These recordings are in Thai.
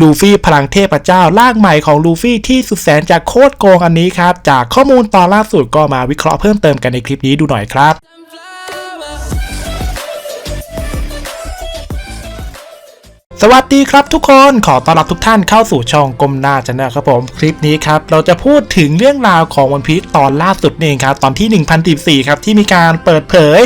ลูฟี่พลังเทพเจ้าร่างใหม่ของลูฟี่ที่สุดแสนจะโคตรโกงอันนี้ครับ จากข้อมูลตอนล่าสุดก็มาวิเคราะห์เพิ่มเติมกันในคลิปนี้ดูหน่อยครับ สวัสดีครับทุกคนขอต้อนรับทุกท่านเข้าสู่ช่องกลมหน้าจันนะครับผมคลิปนี้ครับเราจะพูดถึงเรื่องราวของวันพีชตอนล่าสุดนี่เองครับตอนที่ 1014ครับที่มีการเปิดเผย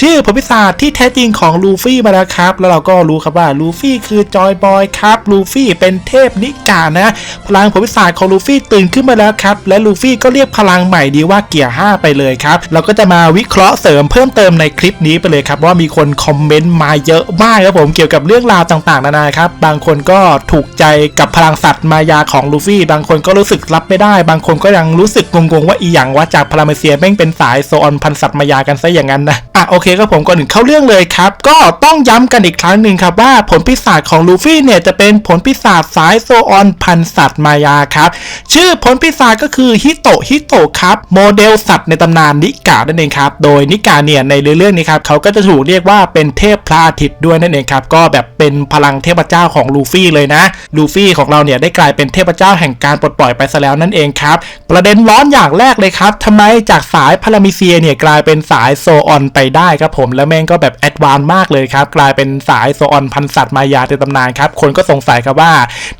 ชื่อผลพิศาที่แท้จริงของลูฟี่มาแล้วครับแล้วเราก็รู้ครับว่าลูฟี่คือจอยบอยครับลูฟี่เป็นเทพนิกานะ พลังผลพิศาของลูฟี่ตื่นขึ้นมาแล้วครับและลูฟี่ก็เรียกพลังใหม่ดีว่าเกียร์5ไปเลยครับเราก็จะมาวิเคราะห์เสริมเพิ่มเติมในคลิปนี้ไปเลยครับว่ามีคนคอมเมนต์มาเยอะมากครับผมเกี่ยวกับเรื่องราวต่างๆนานาครับ บางคนก็ถูกใจกับพลังสัตว์มายาของลูฟี่ บางคนก็รู้สึกรับไม่ได้ บางคนก็ยังรู้สึกงงๆว่าอีหยังว่าจากพาราเมเซียแม่งเป็นสายโซออนพันสัตว์มายากันซะอย่างนั้นนะอะโอเคก็ผมก่อนถึงเข้าเรื่องเลยครับ ก็ต้องย้ำกันอีกครั้งหนึ่งครับว่าผลพิศาจของลูฟี่เนี่ยจะเป็นผลพิศาจสายโซออนพันสัตว์มายาครับ ชื่อผลพิศาจก็คือฮิโตะฮิโตะครับโมเดลสัตว์ในตำนานนิกานั่นเองครับโดยนิกาเนี่ยในเรื่องนี้ครับเขาก็จะถูกเรียกว่าเป็นเทพพระอาทิตย์ด้วยนั่นเองครับก็แบบเป็นพลังเทพเจ้าของลูฟี่เลยนะลูฟี่ของเราเนี่ยได้กลายเป็นเทพเจ้าแห่งการปลดปล่อยไปซะแล้วนั่นเองครับ ประเด็นร้อนอย่างแรกเลยครับทำไมจากสายพารามิเซียเนี่ยกลายเป็นสายโซออนไปได้ครับผมแล้วแม่งก็แบบแอดวานมากเลยครับ กลายเป็นสายโซออนพันสัตว์มายาในตำนานครับ คนก็สงสัยครับว่า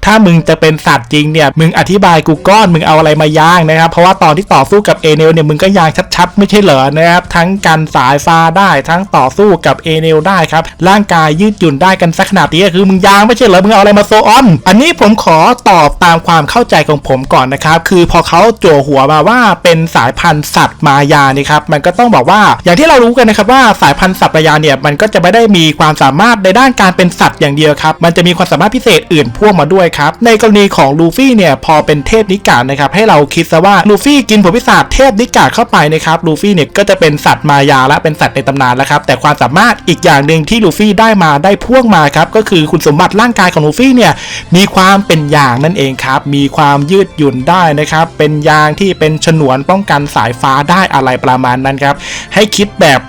ถ้ามึงจะเป็นสัตว์จริงเนี่ยมึงอธิบายกูก้อนมึงเอาอะไรมาย่างนะครับ เพราะว่าตอนที่ต่อสู้กับเอเนลเนี่ยมึงก็ย่างชัดๆ ไม่ใช่เหรอนะครับทั้งกันสายฟ้าได้ทั้งต่อสู้กับเอเนลได้ครับร่างกายยืดหยุ่นได้กันสักขนาดนี้คือมึงยางไม่ใช่เหรอมึงเอาอะไรมาโซออน อันนี้ผมขอตอบตามความเข้าใจของผมก่อนนะครับ คือพอเขาโจหัวมาว่าเป็นสายพันธุ์สัตว์มายานี่ครับ มันก็ต้องบอกว่าอย่างที่เรารู้กันนะครับว่าสายพันธุ์สัตว์มายาเนี่ยมันก็จะไม่ได้มีความสามารถในด้านการเป็นสัตว์อย่างเดียวครับ มันจะมีความสามารถพิเศษอื่นพ่วงมาด้วยครับ ในกรณีของลูฟี่เนี่ยพอเป็นเทพนิกานะครับให้เราคิดซะว่าลูฟี่กินผลพิศาจเทพนิกาเข้าไปนะครับลูฟี่เนี่ยก็จะเป็นสัตว์มายาและเป็นสัตว์ในตำนานแล้วครับแต่ความสามารถอีกอย่างหนึ่งที่ลูฟี่ได้มาได้พ่วงมาครับก็คือคุณสมบัติร่างกายของลูฟี่เนี่ยมีความเป็นยางนั่นเองครับ มีความยืดหยุ่นได้นะครับ เป็นยางที่เป็นฉนวนป้องกันสายฟ้าได้อะไรประมาณนั้นครับ ให้คิดแบบ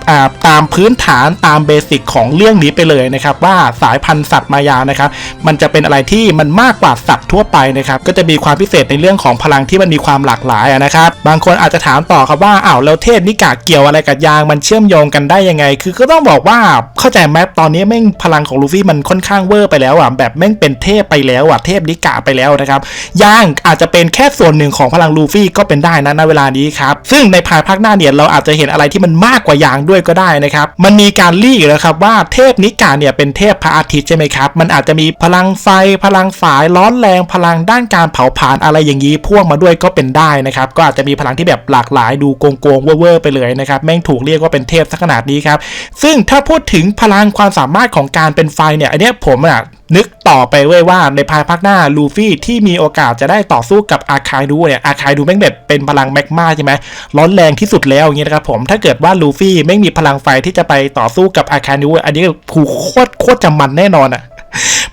ตามพื้นฐานตามเบสิกของเรื่องนี้ไปเลยนะครับ ว่าสายพันธุ์สัตว์มายานะครับ มันจะเป็นอะไรที่มันมากกว่าสัตว์ทั่วไปนะครับ ก็จะมีความพิเศษในเรื่องของพลังที่มันมีความหลากหลายนะครับ บางคนอาจจะถามต่อครับว่าอ้าวแล้วเทพนิกาเกี่ยวอะไรกับยางมันเชื่อมโยงกันได้ยังไง คือก็ต้องบอกว่าเข้าใจไหมตอนนี้แม่งพลังของลูฟี่มันค่อนข้างเวอร์ไปแล้วอะแบบแม่งเป็นเทพไปแล้วอะเทพนิกาไปแล้วนะครับย่างอาจจะเป็นแค่ส่วนหนึ่งของพลังลูฟี่ก็เป็นได้นะณเวลานี้ครับซึ่งในภายภาคหน้าเนี่ยเราอาจจะเห็นอะไรที่มันมากกว่าย่างด้วยก็ได้นะครับมันมีการลีกแล้วครับว่าเทพนิกาเนี่ยเป็นเทพพระอาทิตย์ใช่ไหมครับมันอาจจะมีพลังไฟพลังฝายร้อนแรงพลังด้านการเผาผลาญอะไรอย่างนี้พ่วงมาด้วยก็เป็นได้นะครับก็อาจจะมีพลังที่แบบหลากหลายดูโกงโกงๆเว่อร์ไปเลยนะครับแม่งถูกเรียกว่าเป็นเทพสักขนาดนี้ครับซึ่งถ้าพูดถึงพลังความสามารถของการเป็นไฟเนี่ยอันนี้ผมอะ นึกต่อไปเว้ยว่าในภายภาคหน้าลูฟี่ที่มีโอกาสจะได้ต่อสู้กับอาคายดูเนี่ยอาคายดูแม่งแบบเป็นพลังแมกมาใช่ไหมร้อนแรงที่สุดแล้วอย่างเงี้ยนะครับผมถ้าเกิดว่าลูฟี่ไม่มีพลังไฟที่จะไปต่อสู้กับอาคายดูอันนี้ผูโคตรโคตรจำมันแน่นอนอะ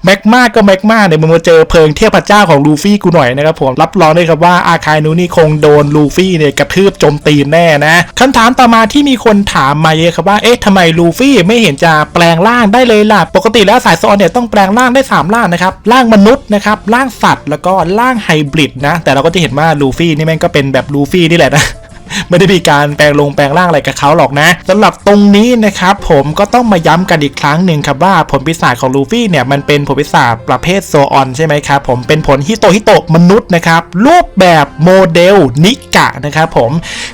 แมกมาก็แมกมาเนี่ยมึงมาเจอเพลิงเทพเจ้าของลูฟี่กูหน่อยนะครับผมรับรองได้ครับว่าอาคายนูนี่คงโดนลูฟี่เนี่ยกระทืบโจมตีนแน่นะคำถามต่อมาที่มีคนถามมาเยอะครับว่าเอ๊ะทำไมลูฟี่ไม่เห็นจะแปลงร่างได้เลยล่ะ ปกติแล้วสายซอนเนี่ยต้องแปลงร่างได้สามร่างนะครับร่างมนุษย์นะครับร่างสัตว์แล้วก็ร่างไฮบริดนะแต่เราก็จะเห็นว่าลูฟี่นี่แม่งก็เป็นแบบลูฟี่นี่แหละนะ ไม่ได้มีการแปลงลงแปลงร่างอะไรกับเขาหรอกนะสำหรับตรงนี้นะครับผมก็ต้องมาย้ำกันอีกครั้งหนึ่งครับว่าผลพิศาจของลูฟี่เนี่ยมันเป็นผลพิศาจประเภทโซออนใช่ไหมครับผมเป็นผลฮิโตฮิโตมนุษย์นะครับรูปแบบโมเดลนิกะนะครับผม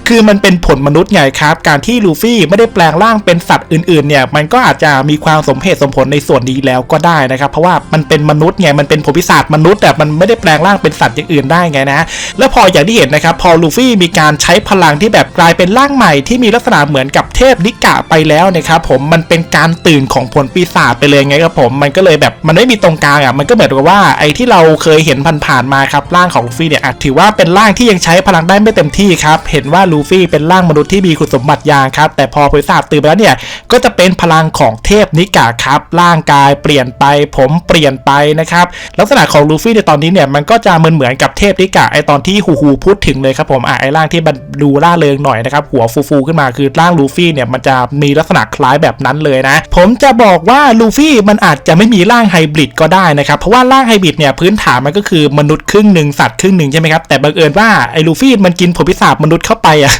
คือมันเป็นผลมนุษย์ไงครับ การที่ลูฟี่ไม่ได้แปลงร่างเป็นสัตว์อื่นๆเนี่ยมันก็อาจจะมีความสมเหตุสมผลในส่วนนี้แล้วก็ได้นะครับเพราะว่ามันเป็นมนุษย์ไงมันเป็นผลพิศาจมนุษย์แต่มันไม่ได้แปลงร่างเป็นสัตว์อย่างอื่นได้ไงนะ แล้วพออย่างที่เห็นนะครับพอลูฟี่มีการใช้พลังที่แบบกลายเป็นร่างใหม่ที่มีลักษณะเหมือนกับเทพนิกะไปแล้วนะครับผมมันเป็นการตื่นของผลปีศาจไปเลยไงครับผมมันก็เลยแบบมันไม่มีตรงกลางอะมันก็เหมือนกับว่าไอ้ที่เราเคยเห็นผ่านๆมาครับร่างของลูฟี่เนี่ยถือว่าเป็นร่างที่ยังใช้พลังได้ไม่เต็มที่ครับเห็นว่าลูฟี่เป็นร่างมนุษย์ที่มีคุณสมบัติยางครับแต่พอปีศาจตื่นไปแล้วเนี่ยก็จะเป็นพลังของเทพนิกะครับร่างกายเปลี่ยนไปผมเปลี่ยนไปนะครับลักษณะของลูฟี่ในตอนนี้เนี่ยมันก็จะเหมือนเหมือนกับเทพนิกะไอตอนที่ฮูฮูพูดถึงเลยครับผมอะไอร่างที่มันดูล่าเริงหน่อยนะครับหัวฟูๆขึ้นมาคือร่างลูฟี่เนี่ยมันจะมีลักษณะคล้ายแบบนั้นเลยนะ ผมจะบอกว่าลูฟี่มันอาจจะไม่มีร่างไฮบริดก็ได้นะครับเพราะว่าร่างไฮบริดเนี่ยพื้นฐานมันก็คือมนุษย์ครึ่งหนึ่งสัตว์ครึ่งหนึ่งใช่ไหมครับแต่บังเอิญว่าไอ้ลูฟี่มันกินผลพิศาจมนุษย์เข้าไปอะ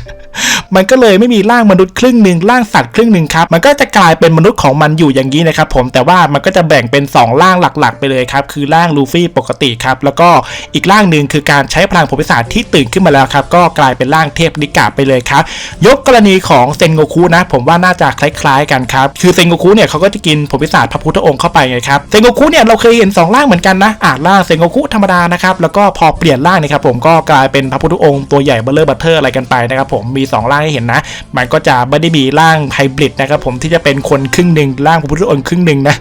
มันก็เลยไม่มีร่างมนุษย์ครึ่งหนึ่งร่างสัตว์ครึ่งหนึ่งครับมันก็จะกลายเป็นมนุษย์ของมันอยู่อย่างนี้นะครับผมแต่ว่ามันก็จะแบ่งเป็น 2 ร่างหลักๆ ไปเลยครับคือร่างลูฟี่ปกติครับแล้วก็อีกร่างหนึ่งคือการใช้พลังผลพิศาจที่ตื่นขึ้นมาแล้วครับก็กลายเป็นร่างเทพนิกาไปเลยครับยกกรณีของเซนโงคุนะ ผมว่าน่าจะคล้ายๆกันครับคือเซนโงคุเนี่ยเขาก็จะกินผลพิศาจพระพุทธองค์เข้าไปไงครับเซนโงคุเนี่ยเราเคยเห็นสองร่างเหมือนกันนะอ่าร่างเซนโงคุธรรมดานะครับแล้วก็พอเปลี่ยนร่างนะครับผมก็กลายเป็นพระพุทธองค์ตัวใหญ่เบลเลอร์บัตเทอร์อะไรกันไปนะครับผมมีสองร่างให้เห็นนะ มันก็จะไม่ได้มีร่างไฮบริดนะครับผมที่จะเป็นคนครึ่งหนึ่งร่างพระพุทธองค์ครึ่งหนึ่งนะ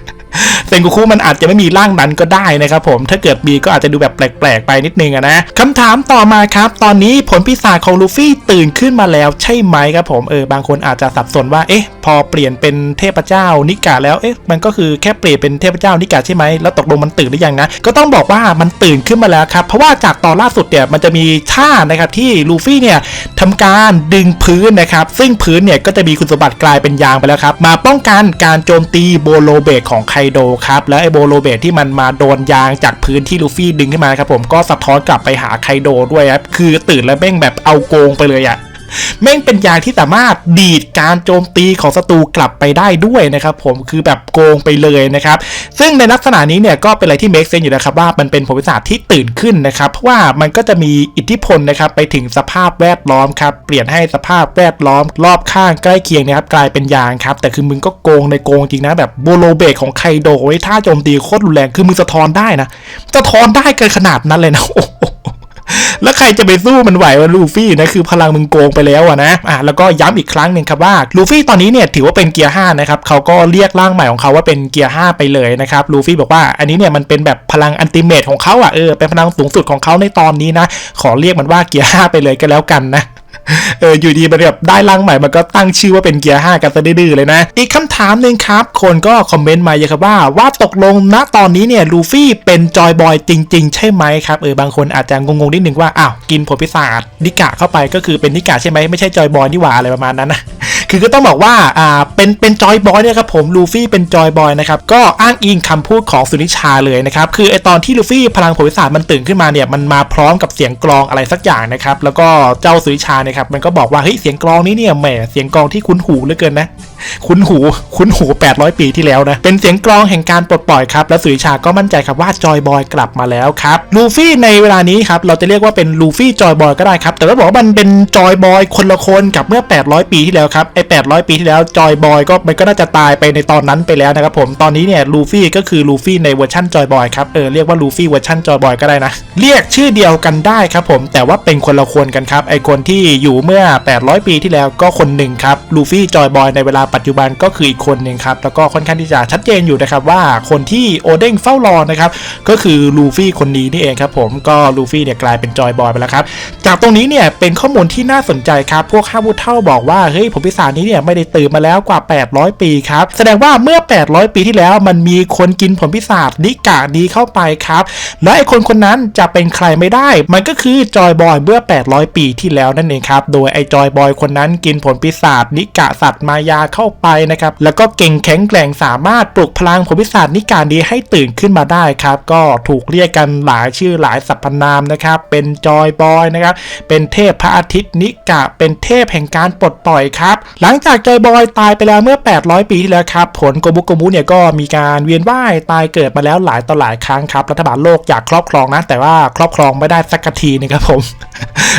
เซนโกคุมันอาจจะไม่มีร่างนั้นก็ได้นะครับผมถ้าเกิดมีก็อาจจะดูแบบแปลกๆไปนิดนึงนะคำถามต่อมาครับ ตอนนี้ผลพิศาจของลูฟี่ตื่นขึ้นมาแล้วใช่ไหมครับผมเออบางคนอาจจะสับสนว่าเอ๊ะ พอเปลี่ยนเป็นเทพเจ้านิกาแล้วเอ๊ะมันก็คือแค่เปลี่ยนเป็นเทพเจ้านิกาใช่ไหมแล้วตกลงมันตื่นหรือยังนะก็ต้องบอกว่ามันตื่นขึ้นมาแล้วครับเพราะว่าจากตอนล่าสุดเนี่ยมันจะมีท่านะครับที่ลูฟี่เนี่ยทำการดึงพื้นนะครับซึ่งพื้นเนี่ยก็จะมีคุณสมบัติกลายเป็นยางไปแล้วครับมาป้องกันการโจมตีโบโลเบกของไคโดครับแล้วไอโบโลเบตที่มันมาโดนยางจากพื้นที่ลูฟี่ดึงขึ้นมาครับผมก็สะท้อนกลับไปหาไคโดด้วยครับคือตื่นแล้วแม่งแบบเอาโกงไปเลยอะ แม่งเป็นยางที่สามารถดีดการโจมตีของศัตรูกลับไปได้ด้วยนะครับผมคือแบบโกงไปเลยนะครับ ซึ่งในลักษณะนี้เนี่ยก็เป็นอะไรที่ make sense อยู่นะครับว่ามันเป็นผลวิสาจที่ตื่นขึ้นนะครับเพราะว่ามันก็จะมีอิทธิพลนะครับไปถึงสภาพแวดล้อมครับเปลี่ยนให้สภาพแวดล้อม รอบข้างใกล้เคียงนะครับกลายเป็นยางครับแต่คือมึงก็โกงในโกงจริงนะแบบโบโลเบกของไคโดไว้ท่าโจมตีโคตรรุนแรงคือมึงสะท้อนได้นะสะท้อนได้เกินขนาดนั้นเลยนะโอ้โห แล้วใครจะไปสู้มันไหววะลูฟี่นะคือพลังมึงโกงไปแล้วอะนะอะแล้วก็ย้ำอีกครั้งหนึ่งครับว่าลูฟี่ตอนนี้เนี่ยถือว่าเป็นเกียร์5นะครับเขาก็เรียกร่างใหม่ของเขาว่าเป็นเกียร์5ไปเลยนะครับลูฟี่บอกว่าอันนี้เนี่ยมันเป็นแบบพลังอันติเมตของเขาอะเออเป็นพลังสูงสุดของเขาในตอนนี้นะขอเรียกมันว่าเกียร์5ไปเลยก็แล้วกันนะ เอออยู่ดีมันแบบได้รังใหม่มันก็ตั้งชื่อว่าเป็นเกียร์5กันซะดื้อเลยนะ อีกคำถามหนึ่งครับ คนก็คอมเมนต์มาเยอะครับว่า ว่าตกลงณตอนนี้เนี่ยลูฟี่เป็นจอยบอยจริง ๆ ใช่ไหมครับเออบางคนอาจจะงงๆนิดนึงว่าอ้าวกินผลพิศาจนิกะเข้าไปก็คือเป็นนิกะใช่ไหมไม่ใช่จอยบอยนี่หว่าอะไรประมาณนั้นนะ คือก็ต้องบอกว่าอ่าเป็นเป็นจอยบอยเนี่ยครับผมลูฟี่เป็นจอยบอยนะครับก็อ้างอิงคำพูดของสุนิชาเลยนะครับคือไอตอนที่ลูฟี่พลังผลวิสาจมันตื่นขึ้นมาเนี่ยมันมาพร้อมกับเสียงกลองอะไรสักอย่างนะครับแล้วก็เจ้าสุนิชาเนี่ยครับมันก็บอกว่าเฮ้ยเสียงกลองนี้เนี่ยแหมเสียงกลองที่คุ้นหูเหลือเกินนะ คุ้นหูคุ้นหู 800 ปีที่แล้วนะ เป็นเสียงกลองแห่งการปลดปล่อยครับ และสุริชาก็มั่นใจครับว่าจอยบอยกลับมาแล้วครับลูฟี่ในเวลานี้ครับเราจะเรียกว่าเป็นลูฟี่จอยบอยก็ได้ครับ แต่ว่าบอกว่ามันเป็นจอยบอยคนละคนกับเมื่อ 800 ปีที่แล้วครับไอ้800 ปีที่แล้วจอยบอยก็มันก็น่าจะตายไปในตอนนั้นไปแล้วนะครับผมตอนนี้เนี่ยลูฟี่ก็คือลูฟี่ในเวอร์ชันจอยบอยครับเออเรียกว่าลูฟี่เวอร์ชันจอยบอยก็ได้นะเรียกชื่อเดียวกันได้ครับผมแต่ว่าเป็นคนละคนกันครับไอคนที่อยู่เมื่อ 800 ปีที่แล้วก็คนหนึ่งครับลูฟี่จอยบอยในเวลาปัจจุบันก็คืออีกคนหนึ่งครับแล้วก็ค่อนข้างที่จะชัดเจนอยู่นะครับว่าคนที่โอเด้งเฝ้ารอนะครับก็คือลูฟี่คนนี้นี่เองครับผมก็ลูฟี่เนี่ยกลายเป็นจอยบอยไปแล้วครับจากตรงนี้เนี่ยเป็นข้อมูลที่น่าสนใจครับพวกข้าวุฒเท่าบอกว่าเฮ้ยผลพิศาจนี้เนี่ยไม่ได้ตื่นมาแล้วกว่า 800 ปีครับแสดงว่าเมื่อ 800 ปีที่แล้วมันมีคนกินผลพิศาจนิกะดีเข้าไปครับและไอคนคนนั้นจะเป็นใครไม่ได้ มันก็คือจอยบอยเมื่อ 800 ปีที่แล้วนั่นเองครับโดยไอจอยบอยคนนั้นกินผลพิศาจนิกะสัตว์มายาเข้าข้าไปนะครับ แล้วก็เก่งแข็งแกร่งสามารถปลุกพลังผลพิศาจนิการนี้ให้ตื่นขึ้นมาได้ครับ ก็ถูกเรียกกันหลายชื่อหลายสรรพนามนะครับ เป็นจอยบอยนะครับ เป็นเทพพระอาทิตย์นิกะ เป็นเทพแห่งการปลดปล่อยครับ หลังจากจอยบอยตายไปแล้วเมื่อ 800 ปีที่แล้วครับ ผลโกบุโกบุเนี่ยก็มีการเวียนว่ายตายเกิดมาแล้วหลายต่อหลายครั้งครับ รัฐบาลโลกอยากครอบครองนะ แต่ว่าครอบครองไม่ได้สักทีนะครับผม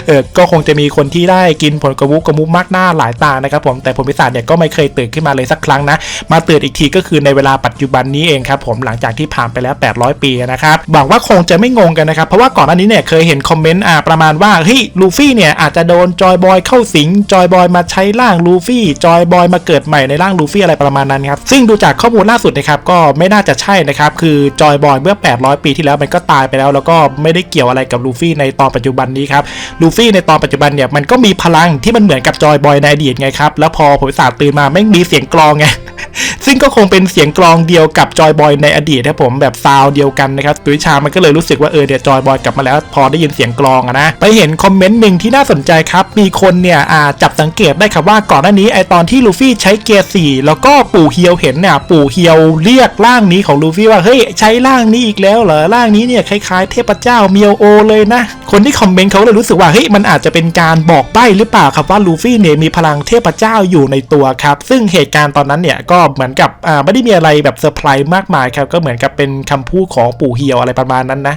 เออ ก็คงจะมีคนที่ได้กินผลโกระมุกกมุมากหน้าหลายตานะครับผม แต่ผลพิศาจเนี่ยก็ไม่เคยตื่นขึ้นมาเลยสักครั้งนะ มาตื่นอีกทีก็คือในเวลาปัจจุบันนี้เองครับผมหลังจากที่ผ่านไปแล้ว 800 ปีนะครับหวังว่าคงจะไม่งงกันนะครับ เพราะว่าก่อนหน้านี้เนี่ยเคยเห็นคอมเมนต์อ่าประมาณว่าเฮ้ยลูฟี่เนี่ยอาจจะโดนจอยบอยเข้าสิงจอยบอยมาใช้ร่างลูฟี่จอยบอยมาเกิดใหม่ในร่างลูฟี่อะไรประมาณนั้นครับซึ่งดูจากข้อมูลล่าสุดนะครับก็ไม่น่าจะใช่นะครับคือจอยบอยเมื่อ 800 ปีที่แล้วมันก็ตายไปแล้ว แล้วก็ไม่ได้เกี่ยวอะไรกับลูฟี่ในตอนปัจจุบันนี้ครับลูฟี่ในตอนปัจจุบันเนี่ยมันก็มีพลังที่มันเหมือนกับจอยบอยในอดีตไงครับแล้วพอผลศาสตื่นมาไม่งมีเสียงกลองไง ซึ่งก็คงเป็นเสียงกลองเดียวกับจอยบอยในอดีตนะครับผมแบบซาวเดียวกันนะครับตุวิชามันก็เลยรู้สึกว่าเออเดี๋ยวจอยบอยกลับมาแล้ว พอได้ยินเสียงกลองอะนะไปเห็นคอมเมนต์หนึ่งที่น่าสนใจครับ มีคนเนี่ยอ่าจับสังเกตได้ครับว่าก่อนหน้านี้ไอตอนที่ลูฟี่ใช้เกียร์สี่แล้วก็ปู่เฮียวเห็นเนี่ยปู่เฮียวเรียกร่างนี้ของลูฟี่ว่าเฮ้ยใช้ร่างนี้อีกแล้วเหรอร่างนี้เนี่ยคล้ายๆ เทพเจ้าเมียวโอเลยนะ คนที่คอมเมนต์เขาเลยรู้สึกว่าเฮ้ยมันอาจจะเป็นการบอกใบ้หรือเปล่าครับว่าลูฟี่เนี่ยมีพลังเทพเจ้าอยู่ในตัวครับซึ่งเหตุการณ์ตอนนั้นเนี่ยก็เหมือนกับอ่าไม่ได้มีอะไรแบบเซอร์ไพรส์มากมายครับก็เหมือนกับเป็นคำพูดของปู่เฮียวอะไรประมาณนั้นนะ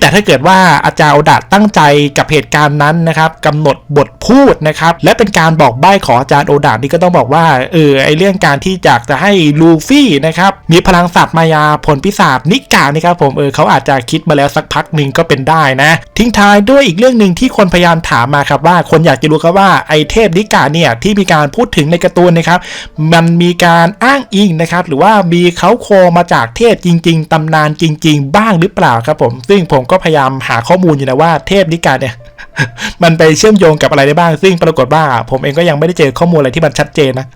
แต่ถ้าเกิดว่าอาจารย์โอดะตั้งใจกับเหตุการณ์นั้นนะครับกำหนดบทพูดนะครับและเป็นการบอกใบ้ของอาจารย์โอดะนี่ก็ต้องบอกว่าเออไอเรื่องการที่อยากจะให้ลูฟี่นะครับมีพลังสัตว์มายาผลพิศาจนิกานะครับผมเออเขาอาจจะคิดมาแล้วสักพักหนึ่งก็เป็นได้นะ ทิ้งท้ายด้วยอีกเรื่องหนึ่งที่คนพยายามถามมาครับว่าคนอยากจะรู้ครับว่าไอเทพนิกาเนี่ยที่มีการพูดถึงในการ์ตูนนะครับมันมีการอ้างอิงนะครับหรือว่ามีเขาโครงมาจากเทพจริง ๆตำนานจริง ๆ บ้างหรือเปล่าครับผม ซึ่งผมก็พยายามหาข้อมูลอยู่นะว่าเทพนิกาเนี่ยมันไปเชื่อมโยงกับอะไรได้บ้าง ซึ่งปรากฏว่าผมเองก็ยังไม่ได้เจอข้อมูลอะไรที่มันชัดเจนนะ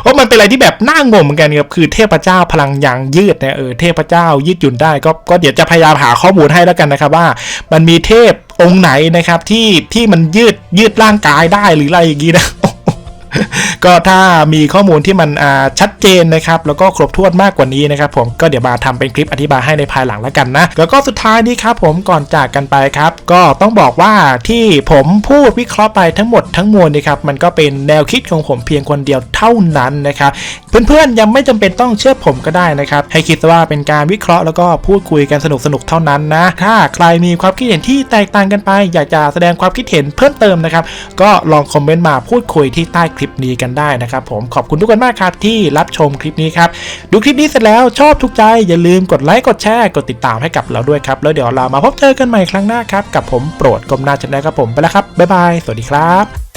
เพราะมันเป็นอะไรที่แบบน่างงเหมือนกันครับคือเทพเจ้าพลังยางยืดเนี่ยเออเทพเจ้ายืดหยุ่นได้ก็ก็เดี๋ยวจะพยายามหาข้อมูลให้แล้วกันนะครับว่า มันมีเทพองค์ไหนนะครับที่ที่มันยืดยืดร่างกายได้หรืออะไรอย่างงี้นะ ก็ถ้ามีข้อมูลที่มันชัดเจนนะครับ แล้วก็ครบถ้วนมากกว่านี้นะครับผมก็เดี๋ยวมาทำเป็นคลิปอธิบายให้ในภายหลังแล้วกันนะ แล้วก็สุดท้ายนี้ครับผมก่อนจากกันไปครับ ก็ต้องบอกว่าที่ผมพูดวิเคราะห์ไปทั้งหมดทั้งมวลนี่ครับมันก็เป็นแนวคิดของผมเพียงคนเดียวเท่านั้นนะครับเพื่อนๆยังไม่จำเป็นต้องเชื่อผมก็ได้นะครับ ให้คิดว่าเป็นการวิเคราะห์แล้วก็พูดคุยกันสนุกๆเท่านั้นนะถ้าใครมีความคิดเห็นที่แตกต่างกันไป อยากจะแสดงความคิดเห็นเพิ่มเติมนะครับก็ลองคอมเมนต์มาพูดคุยที่ใต้ลิปนี้กันได้นะครับผมขอบคุณทุกคนมากครับที่รับชมคลิปนี้ครับดูคลิปนี้เสร็จแล้วชอบทุกใจอย่าลืมกดไลค์กดแชร์กดติดตามให้กับเราด้วยครับแล้วเดี๋ยวเรามาพบเจอกันใหม่ครั้งหน้าครับกับผมโปรดกลมหน้าชนะครับผมไปแล้วครับบ๊ายบายสวัสดีครับ